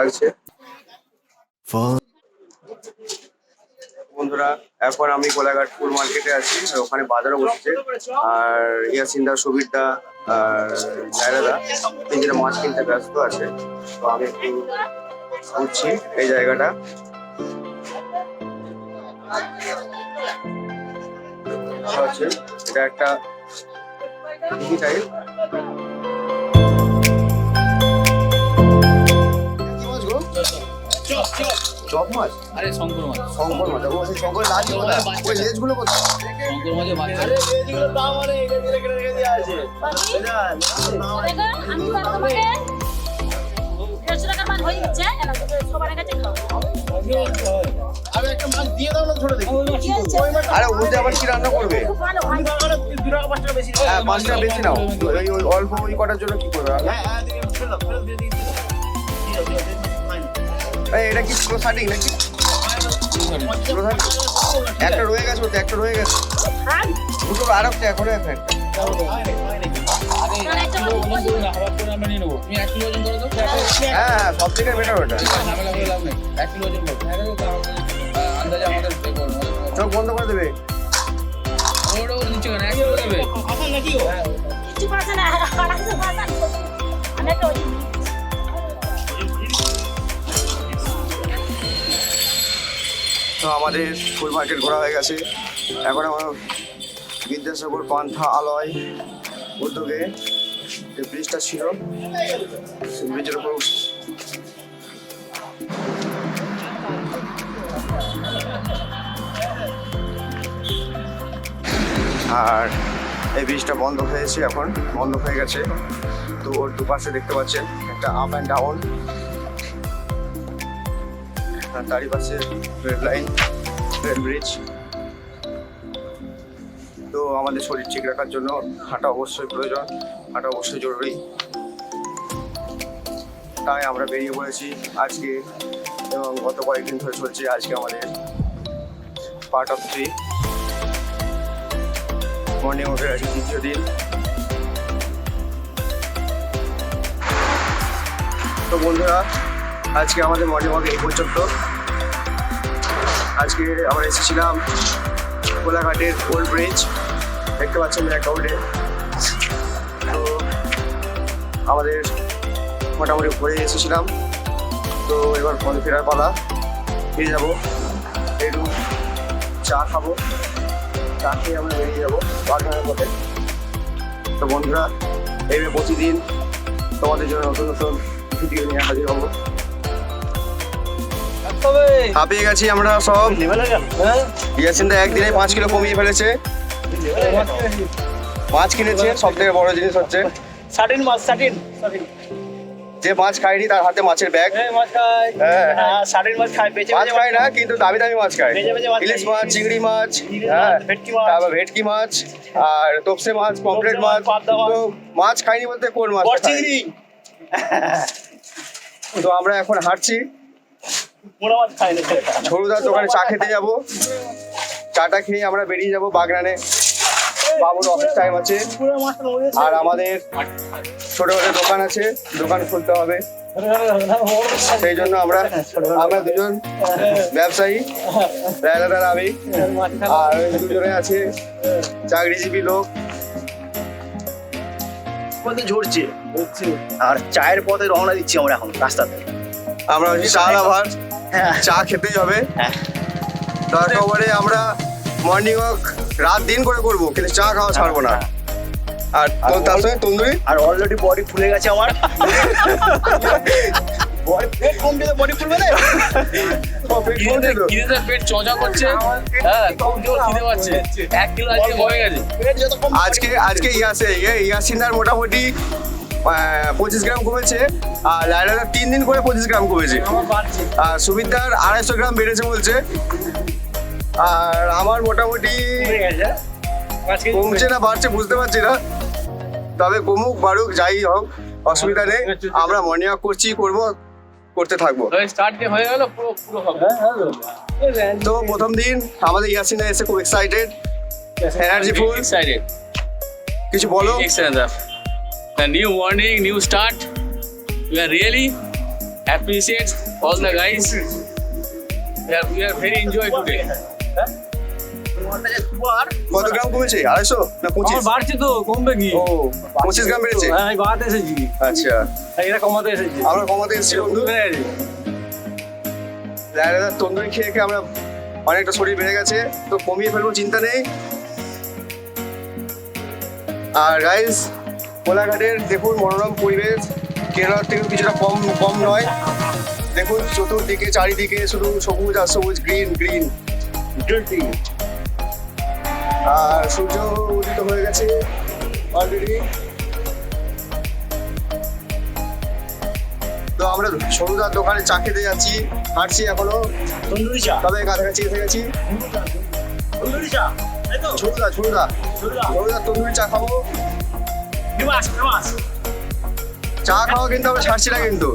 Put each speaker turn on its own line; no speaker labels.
লাগছে বন্ধুরা এখন আমি কোলাঘাট ফুল মার্কেটে আছি ওখানে বাজারও বসেছে। আর ইয়াসিনদা সুবিরদা আর জায়রাদা তিনজনে মাছ কিনতে ব্যস্ত আছে। তো আমি একটু ঘুরছি এই জায়গাটা। এটা একটা টাইপ চপ মাছ
আরে শঙ্কর মাছ
শঙ্কর মাছ ও শঙ্কর লাজ ওই লেজগুলো কোথায়
শঙ্কর মাছের বাচ্চা
দেখো, আমি তো তোমাকে দেড়শো টাকার মাছ হয়ে যাচ্ছে সবার কাছে খাও।
একটা মাছ দিয়ে দাও না ছোট দেখি।
আরে ওতে আবার কি রান্না করবে?
দু টাকা পাঁচ টাকা বেশি
হ্যাঁ পাঁচ টাকা বেশি নাও। ওই অল্প ওই কটার জন্য কি করবে?
হ্যাঁ হ্যাঁ
এটা কি স্লো শার্টিং নাকি? একটা রয়ে গেছে ওতে একটা রয়ে গেছে। দুটো আর একটা এখনও একটা হ্যাঁ হ্যাঁ সব বেটার ওটা। চোখ বন্ধ করে দেবে।
না আমি একটা
তো আমাদের ফুল মার্কেট ঘোরা হয়ে গেছে। এখন আমার বিদ্যাসাগর পান্থা আলয় উদ্যোগে যে ব্রিজটা ছিল ব্রিজের উপর আর এই ব্রিজটা বন্ধ হয়েছে এখন, বন্ধ হয়ে গেছে। তো ওর দুপাশে দেখতে পাচ্ছেন একটা আপ অ্যান্ড ডাউন তারই পাশে রেড লাইন রেল ব্রিজ। তো আমাদের শরীর ঠিক রাখার জন্য হাঁটা অবশ্যই প্রয়োজন, হাঁটা অবশ্যই জরুরি। তাই আমরা বেরিয়ে পড়েছি আজকে এবং গত কয়েকদিন ধরে চলছে আজকে আমাদের পার্ট অফ থ্রি মর্নিং ওয়াকের আজকে দ্বিতীয় দিন। তো বন্ধুরা, আজকে আমাদের মর্নিং ওয়াক এই পর্যন্ত। আজকে আমরা এসেছিলাম কোলাঘাটের ওল্ড ব্রিজ। দেখতে পাচ্ছেন ব্যাকগ্রাউন্ডে তো আমাদের মোটামুটি ঘুরে এসেছিলাম। তো এবার ফোন ফেরার পালা। ফিরে যাব। একটু চা খাব। চা খেয়ে আমরা বেরিয়ে যাব বাগানের পথে। তো বন্ধুরা এইভাবে প্রতিদিন। তোমাদের জন্য নতুন নতুন ভিডিও নিয়ে হাজির হব। হাঁপিয়ে গেছি আমরা সব। ইয়াসিনদা একদিনে পাঁচ কিলো কমিয়ে ফেলেছে। মাছ কিনেছে সব থেকে বড় জিনিস হচ্ছে।
সাটিন মাছ সাটিন
যে মাছ খায়নি তার হাতে মাছের ব্যাগ।
মাছ খায়।
হ্যাঁ।
হ্যাঁ সাটিন মাছ খায় বেঁচে
মাছ খায় না কিন্তু দামি দামি মাছ খায়। ইলিশ মাছ চিংড়ি মাছ হ্যাঁ।
ভেটকি মাছ।
তারপর ভেটকি মাছ আর তোপসে মাছ পমফ্রেট
মাছ।
তো মাছ খায়নি বলতে কোন মাছ
চিংড়ি
তো আমরা এখন হাঁটছি। ঝরুদার দোকানে চা খেতে যাব। চাটা খেয়ে আমরা বেরিয়ে যাব বাগনানে বাবুর অফিস টাইম আছে। আর আমাদের ছোট ছোট দোকান আছে দোকান খুলতে হবে। সেই জন্য আমরা আমরা দুজন ব্যবসায়ী রায়দাদার আমি আর দুজনে আছে চাকরিজীবী লোক।
ঝরছে। আর চায়ের পথে রওনা দিচ্ছি আমরা এখন রাস্তাতে।
আমরা হচ্ছে
হ্যাঁ
চা খেতেই হবে।
হ্যাঁ।
দরকার আমরা মর্নিং ওয়াক রাত দিন করে করব কিন্তু চা খাওয়া ছাড়বো না। আর তার সঙ্গে তন্দুরি?
আর অলরেডি বডি ফুলে গেছে আমার। পেট কম দিলে বডি ফুলবে না
খিদেতে খিদেতে পেট চজা করছে। হ্যাঁ খিদে পাচ্ছে। এক কিলো আজকে হয়ে গেছে।
পেট যত
আজকে আজকে ইয়াসে ইয়ে- ইয়াসিনার মোটামুটি পঁচিশ গ্রাম কমেছে আর লাইলাদার তিন দিন করে পঁচিশ গ্রাম কমেছে।
আমার
আর সুবিধার আড়াইশো গ্রাম বেড়েছে বলছে। আর আমার মোটামুটি কমছে না বাড়ছে বুঝতে পারছি না। তবে কমুক বাড়ুক যাই হোক অসুবিধা নেই। আমরা মর্নিং ওয়াক করছি করব করতে থাকব।
স্টার্ট হয়ে গেল পুরো পুরো হবে।
তো প্রথম দিন আমাদের ইয়াসিনা এসে খুব এক্সাইটেড এনার্জি ফুল
এক্সাইটেড
কিছু বলো.
The new morning, new start. We are really appreciate all the guys. We are, we are very enjoy today.
কত গ্রাম কমেছে? আড়াইশো না পঁচিশ?
বাড়ছে তো কমবে কি?
ও পঁচিশ গ্রাম বেড়েছে?
হ্যাঁ আমি বাড়াতে এসেছি।
আচ্ছা।
এরা কমাতে এসেছি।
আমরা কমাতে এসেছি বন্ধু।
বেড়ে
দাদা তন্দুরি খেয়ে খেয়ে আমরা অনেকটা শরীর বেড়ে গেছে তো কমিয়ে ফেলব চিন্তা নেই। আর গাইস কোলাঘাটের দেখুন মনোরম পরিবেশ। কেরালার থেকে কিছুটা কম কম নয়। দেখুন চতুর্দিকে চারিদিকে শুধু সবুজ আর সবুজ গ্রিন গ্রিন গ্রিন আর সূর্য উদিত হয়ে গেছে অলরেডি তো আমরা সরুদার দোকানে চা খেতে যাচ্ছি হাঁটছি এখনও।
তন্দুরি চা?
তবে কাছাকাছি এসে গেছি।
তন্দুরি চা?
ঝুড়ুদা ঝুড়ুদা ঝুড়ুদা তন্দুরি চা খাব। চা খাওয়া কিন্তু আবার ছাড়ছি না কিন্তু।